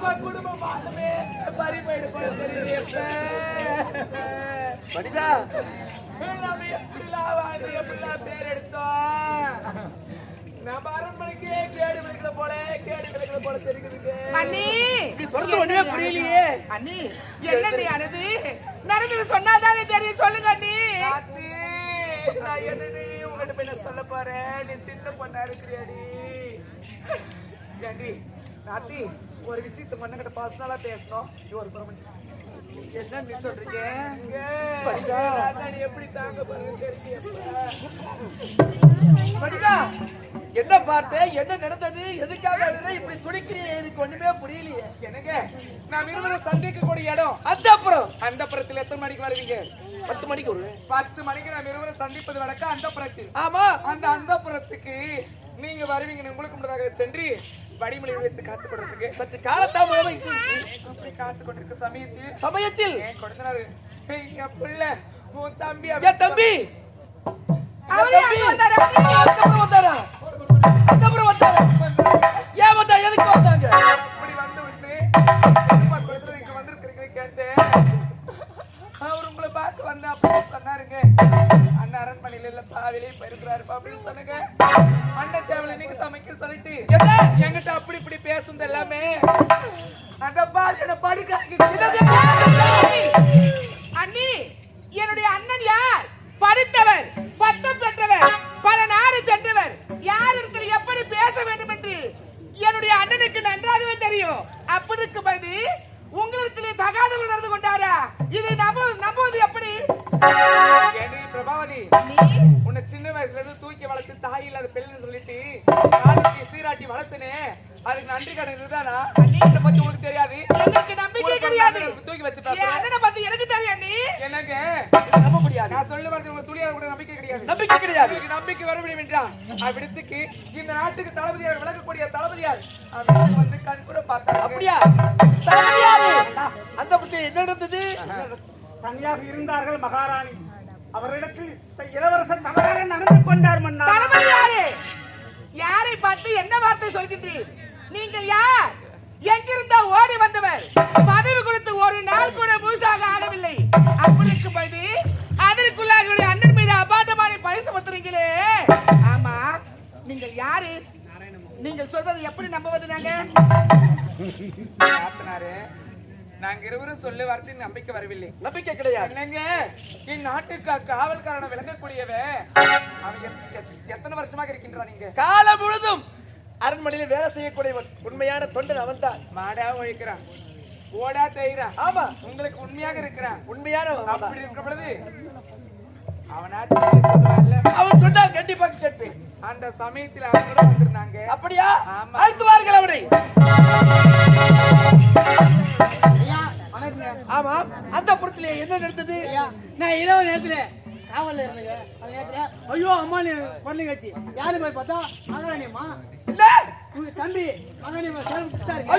வீட்டுக்கு அடிச்சுட்டாரன்னா அண்ணி மனிதா. உடல்ல சரியில்லையா ஏழாவது கடிச்சு விட்டதா மனிதா அண்ணி. சொல்றது புரியலையே. அண்ணி? என்னடி ஆனது நடந்தது சொன்னாதானே தெரியும் சொல்லுங்க அண்ணி. நான் என்னன்னு உங்ககிட்ட போய் நான் சொல்ல போறேன். நீ சின்ன பொண்ணா இருக்கிறியாடி. நாத்தி ஒரு விஷயத்த மண்ணகிட்ட பர்சனலா பேசணும். நீ ஒரு புறம் என்ன நீ சொல்றீங்க? எப்படி தாங்க படிதா என்ன பார்த்த? என்ன நடந்தது? எதுக்காக அழுத? இப்படி துடிக்கிறீங்க. எனக்கு ஒண்ணுமே புரியலையே. எனக்கு நான் இருவரும் சந்திக்க கூடிய இடம். அந்த அப்புறம் அந்த புறத்துல எத்தனை மணிக்கு வருவீங்க? பத்து மணிக்கு பத்து மணிக்கு நாம் இருவரும் சந்திப்பது வழக்கம் அந்த புறத்தில். ஆமா. அந்த அந்த புறத்துக்கு நீங்க வருவீங்க உங்களுக்கு முன்னதாக சென்று வடிமொழி வைத்து காத்து கொண்டிருக்கு சற்று காலத்தாமதம் அப்படி காத்து கொண்டிருக்க சமயத்தில் சமயத்தில் கொடுத்தனாரு? பிள்ளை உன் தம்பி தம்பி! அங்க வந்தாரா? அதுக்கப்புறம் வந்தாரா? ஏன் வந்தா? எதுக்கு வந்தாங்க? இப்படி வந்து விட்டு பிரபாவதி உன்னை சின்ன வயசுல இருந்து தூக்கி வளர்த்து தாய் இல்லாத சொல்லிட்டு நாளைக்கு சீராட்டி வளர்த்தனே. அதுக்கு நன்றி கடன் இதுதானா? இதை பத்தி உனக்கு தெரியாது. நம்பிக்கை கிடையாது. தூக்கி வச்சு என் பேசுறேன். அண்ணனை பத்தி எனக்கு தெரியும் நீ என்னங்க? நம்ப முடியாது. நான் சொல்ல வரது உங்க துளியா கூட நம்பிக்கை கிடையாது. நம்பிக்கை கிடையாது. நம்பிக்கை வர வேண்டும் என்றா? அவ்விடத்துக்கு இந்த நாட்டுக்கு தளபதியார் விளக்கக்கூடிய தளபதியார். வந்து கண்கூட பார்த்தாங்க அப்படியா? தளபதியாரு? அந்த பத்தி என்ன நடந்தது? தனியாக இருந்தார்கள் மகாராணி. அவரிடத்தில் இளவரசர் தவறாக நடந்து கொண்டார் மன்னா யாரு? யாரை பார்த்து என்ன வார்த்தை சொல்கின்றீர்? நீங்கள் யார்? எங்கிருந்தா ஓடி வந்தவர். பதவி கொடுத்து ஒரு நாள் கூட முழுசாக ஆகவில்லை. அப்படி இருக்கும்போது அதற்குள்ளாக என்னுடைய அண்ணன் மீது அபாண்டமான பழி சுமத்துறீங்களே ஆமா நீங்கள் யாரு? நீங்கள் சொல்வது எப்படி நம்புவது நாங்க? நாங்க இருவரும் சொல்ல வார்த்தை நம்பிக்கை வரவில்லை. நம்பிக்கை கிடையாது. என்னங்க? இந்நாட்டுக்கு காவல்காரனை விளங்கக்கூடியவன் அவன் எத்- எத்- எத்தனை வருஷமாக இருக்கின்றான் நீங்க? காலம் முழுதும் அரண்மனையில வேலை செய்யக்கூடியவன். உண்மையான தொண்டன் அவன் தான் மாடா உழைக்கிறான். ஓடா தேய்கிறான். ஆமா. உங்களுக்கு உண்மையாக இருக்கிறான். உண்மையான அப்படி இருக்கிற பொழுது அவனா சொல்லுவான்ல அவன் சொன்னா கண்டிப்பா கேட்பேன். அந்த சமயத்தில் அவங்க கூட வந்திருந்தாங்க. அப்படியா? அழைத்து வாருங்கள் அவனை. என்ன நடந்தது. நான் இரவு நேரத்துல காவல்ல இருந்தேங்க. அந்த நேரத்துல ஐயோ அம்மா நீ பொண்ணு கட்சி யாரு போய் பார்த்தா? மகாராணி அம்மா இல்ல தம்பி மகாராணி அம்மா சேலம் குடிச்சிட்டாருங்க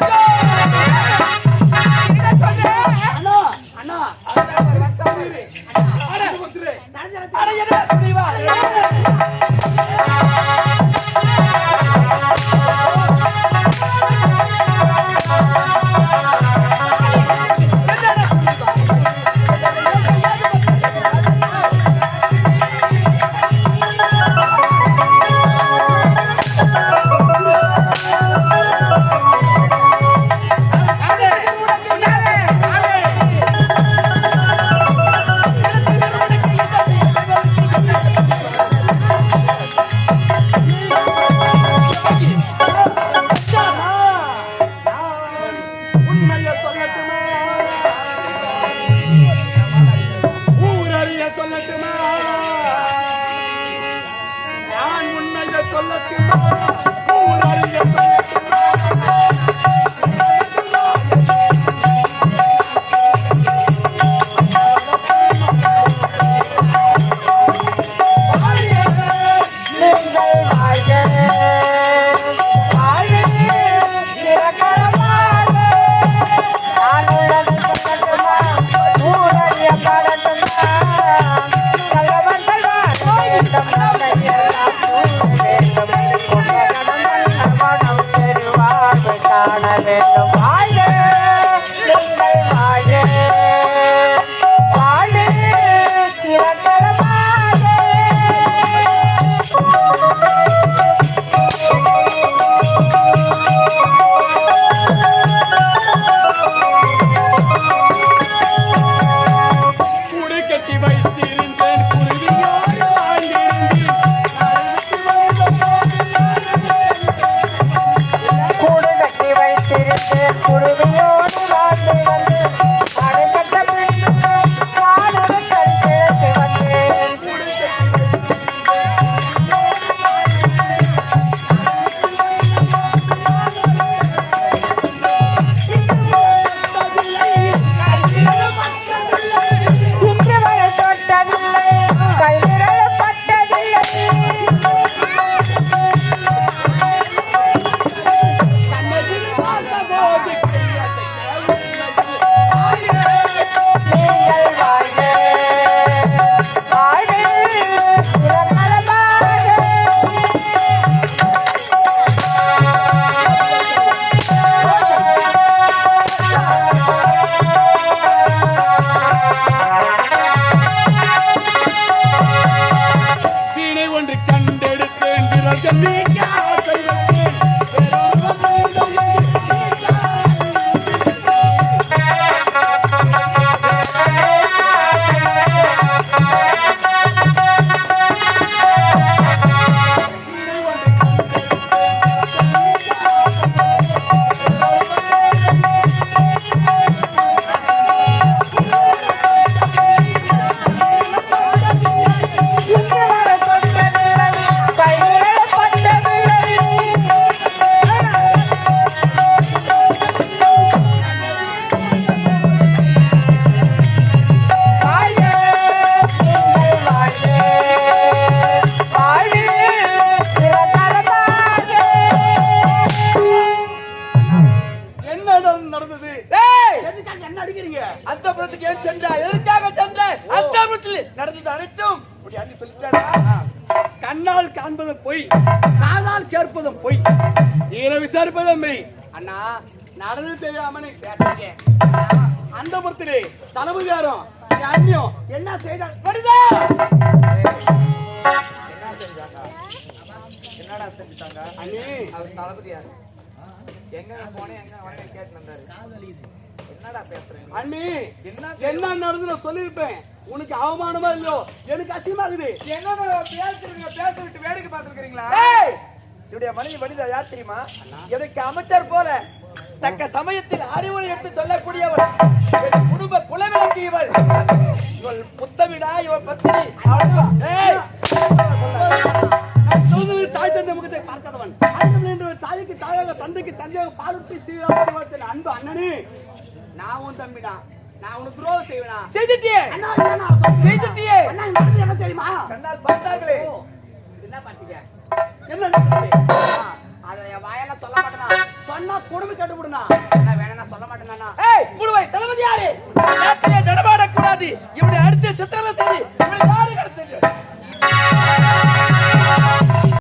உண்மையை சொல்லட்டுமா ஊரறிய la அந்த புறத்துக்கு ஏன் சென்றா எதுக்காக சென்ற அந்த புறத்தில் நடந்தது அனைத்தும் கண்ணால் காண்பதும் பொய் காதால் கேட்பதும் பொய் தீர விசாரிப்பதும் மெய். அண்ணா நடந்து தெரியாமனே கேட்டீங்க அந்த புறத்திலே தளபதியாரும் அண்ணியும் என்ன செய்தார் படிதா என்னடா செஞ்சுட்டாங்க? அண்ணி. அவர் தளபதி யாரு? எங்க போனேன் எங்க வரேன் கேட்டு வந்தாரு. என்னடா பேசுறீங்க? அண்ணி என்ன நடந்து சொல்லிருப்பேன் உனக்கு அவமானமா இல்லையோ? எனக்கு அசிங்கமாகுது. என்ன பேசுறீங்க? பேச விட்டு வேடிக்கை பார்த்துருக்கீங்களா இவருடைய மனைவி வனிதா யார் தெரியுமா? எனக்கு அமைச்சர் போல தக்க சமயத்தில் அறிவுரை எடுத்து சொல்லக்கூடியவள். என் குடும்ப குலவிளக்கு இவள். இவள் புத்தமிடா இவள் பத்தினி. அவ்வளவுதான். தாய் தந்தை முகத்தை பார்க்காதவன் அண்ணன் என்று ஒரு தாய்க்கு தாயாக தந்தைக்கு தந்தையாக பாலுட்டி சீராக அன்பு அண்ணனே நான் உன் தம்பிடா. நான் உனக்கு துரோகம் செய்வேனா? செய்துட்டியே. என்ன? செய்துட்டியே. தெரியுமா? கண்ணால் பார்த்தார்களே. என்ன பாத்தீங்க என்ன அதை என் வாயால சொல்ல மாட்டேனா? சொன்னா கொடுமை கட்டுப்படுனா என்ன வேணா சொல்ல மாட்டேனா ஏய் முழுவை தளபதி யாரு? நடமாடக்கூடாது.